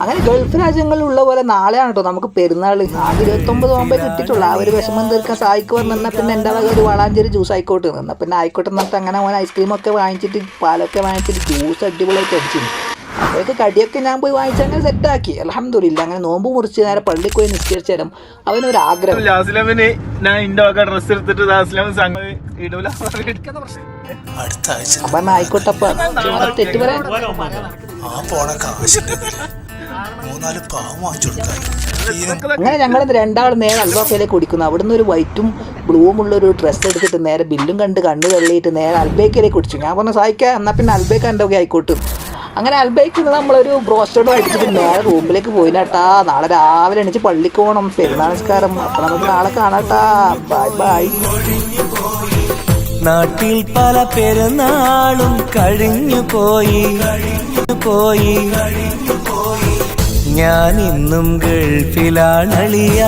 അങ്ങനെ ഗൾഫ് രാജ്യങ്ങളിലുള്ള പോലെ നാളെയാണ് കേട്ടോ നമുക്ക് പെരുന്നാൾ ആകെ ഇരുപത്തൊമ്പത് നോമ്പേ കിട്ടിയിട്ടുള്ളൂ. ആ ഒരു വിഷമം തീർക്കാൻ സഹായിക്ക് വന്നാൽ പിന്നെ എന്റെ വക ഒരു വളാഞ്ചേരി ജ്യൂസ് ആയിക്കോട്ടെ എന്നാൽ പിന്നെ ആയിക്കോട്ടെ എന്നിട്ട് അങ്ങനെ ഓൻ ഐസ്ക്രീമൊക്കെ വാങ്ങിച്ചിട്ട് പാലൊക്കെ വാങ്ങിച്ചിട്ട് ജ്യൂസ് അടിപൊളിയായിട്ട് അടിച്ചു അപ്പോഴേക്ക് കടിയൊക്കെ ഞാൻ പോയി വാങ്ങിച്ച് അങ്ങനെ സെറ്റാക്കി അലഹമില്ല അങ്ങനെ നോമ്പ് മുറിച്ച് നേരെ പള്ളി പോയി നിസ്കരിച്ച നേരം അവനൊരു ആഗ്രഹം ഡ്രസ് എടുത്തിട്ട് അടുത്ത ആഴ്ച അപ്പൊ ആയിക്കോട്ടെ അപ്പൊ. തെറ്റ് പറയാൻ ആ പോണ പേരിൽ മൂന്നാൽ പാവം വാങ്ങിച്ചു അങ്ങനെ ഞങ്ങൾ രണ്ടാൾ നേരെ അൽബാഫയിലേക്ക് കുടിക്കുന്നു അവിടുന്ന് ഒരു വൈറ്റും ബ്ലൂവും ഉള്ള ഒരു ഡ്രസ്സ് എടുത്തിട്ട് നേരെ ബില്ലും കണ്ട് കണ്ണു തള്ളിയിട്ട് നേരെ അൽബേക്കയിലേക്ക് കുടിച്ചു ഞാൻ പറഞ്ഞു സഹായിക്കാം എന്നാൽ പിന്നെ അൽബേക്ക് എന്റെ ഒക്കെ ആയിക്കോട്ടും. അങ്ങനെ അൽബേക്ക് നമ്മളൊരു ബ്രോസ്റ്റോഡ് അടിച്ചിട്ട് നേരെ റൂമിലേക്ക് പോയിനാട്ടാ. നാളെ രാവിലെ എണീച്ച് പള്ളിക്ക് പോകണം പെരുന്നാൾ നമസ്കാരം അപ്പം നമുക്ക് നാളെ കാണാട്ടാ. Bye bye. നാട്ടിൽ പല പെരുന്നാളും കഴിഞ്ഞു പോയി. പോയി. ഞാൻ ഇന്നും ഗൾഫിലാണളിയ.